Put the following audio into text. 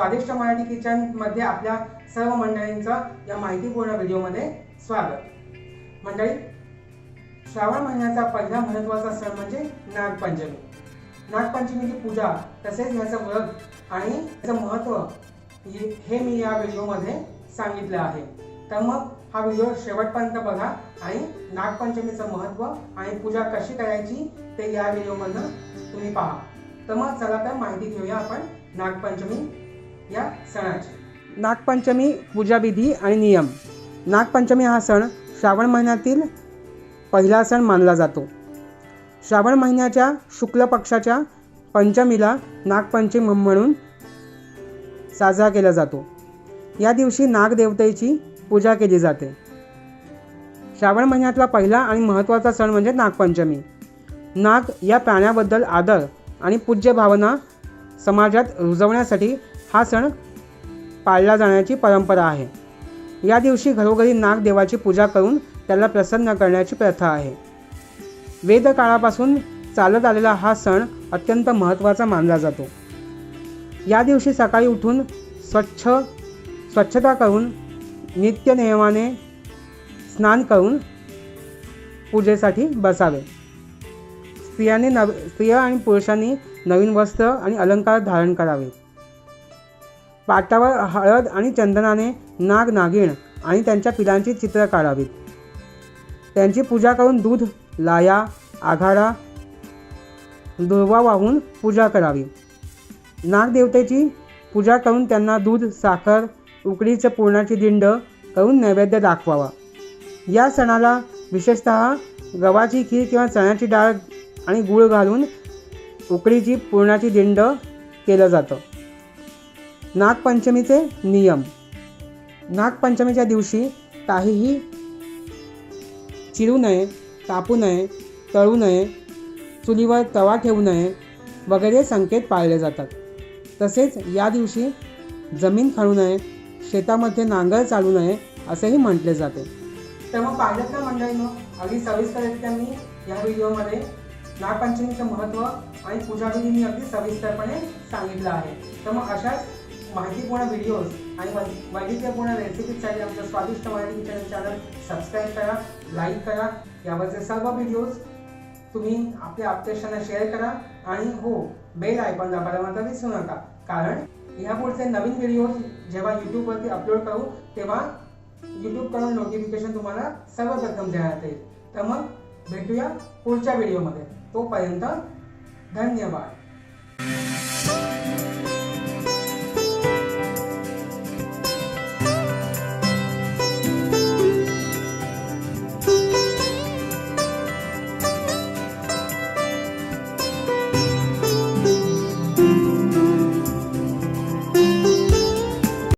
स्वादिष्ट मराठी किचनमध्ये आपल्या सर्व मंडळींचं या माहितीपूर्ण व्हिडिओमध्ये स्वागत. मंडळी श्रावण महिन्याचा पहिला महत्त्वाचा सण म्हणजे नागपंचमी. नागपंचमीची पूजा तसेच ह्याचं व्रत आणि याचं महत्त्व हे हे मी या व्हिडिओमध्ये सांगितलं आहे. तर मग हा व्हिडिओ शेवटपर्यंत बघा आणि नागपंचमीचं महत्त्व आणि पूजा कशी करायची ते या व्हिडिओमधनं तुम्ही पहा. तर मग चला तर माहिती घेऊया आपण नागपंचमी या सणाची. नागपंचमी पूजाविधी आणि नियम. नागपंचमी हा सण श्रावण महिन्यातील पहिला सण मानला जातो. श्रावण महिन्याच्या शुक्ल पक्षाच्या पंचमीला नागपंचमी म्हणून साजरा केला जातो. या दिवशी नागदेवतेची पूजा केली जाते. श्रावण महिन्यातला पहिला आणि महत्त्वाचा सण म्हणजे नागपंचमी. नाग या प्राण्याबद्दल आदर आणि पूज्य भावना समाजात रुजवण्यासाठी हा सण पाळला जाण्याची परंपरा आहे. या दिवशी घरोघरी नागदेवाची पूजा करून त्याला प्रसन्न करण्याची प्रथा आहे. वेदकाळापासून चालत आलेला हा सण अत्यंत महत्त्वाचा मानला जातो. या दिवशी सकाळी उठून स्वच्छ स्वच्छता करून नित्यनियमाने स्नान करून पूजेसाठी बसावे. स्त्रियांनी नव स्त्रिया आणि पुरुषांनी नवीन वस्त्र आणि अलंकार धारण करावे. पाटावर हळद आणि चंदनाने नाग नागिण आणि त्यांच्या पिलांची चित्र काढावीत. त्यांची पूजा करून दूध लाया आघाडा दुर्वा वाहून पूजा करावी. नागदेवतेची पूजा करून त्यांना दूध साखर उकडीचं पुरणाची दिंड करून नैवेद्य दाखवावा. या सणाला विशेषतः गव्हाची खीर किंवा चण्याची डाळ आणि गूळ घालून उकडीची पुरणाची दिंड केलं जातं. नागपंचमीचे नियम. नागपंचमीच्या दिवशी काहीही चिरू नये कापू नये तळू नये चुलीवर तवा ठेवू नये वगैरे संकेत पाळले जातात. तसेच या दिवशी जमीन खणू नये शेतामध्ये नांगर चालू नये असेही म्हटले जाते. तर मग पाहिलं ना मंडळीनं अगदी सविस्तर मी या व्हिडिओमध्ये नागपंचमीचं महत्त्व आणि पूजाविधी मी अगदी सविस्तरपणे सांगितलं आहे. तर मग अशाच माहितीपूर्ण व्हिडिओज आणि वै- वैविध्यपूर्ण रेसिपीजसाठी आमच्या स्वादिष्ट मराठी किचन चॅनल सबस्क्राईब करा लाईक करा. यावरचे सर्व व्हिडिओज तुम्ही आपल्या आप्तेशांना शेअर करा आणि हो बेल आयकॉन दाबायला मात्र विसरू नका. कारण ह्यापुढचे नवीन व्हिडिओज जेव्हा यूट्यूबवरती अपलोड करू तेव्हा यूट्यूबकडून नोटिफिकेशन तुम्हाला सर्वप्रथम देण्यात येईल. तर मग भेटूया पुढच्या व्हिडिओमध्ये तोपर्यंत धन्यवाद.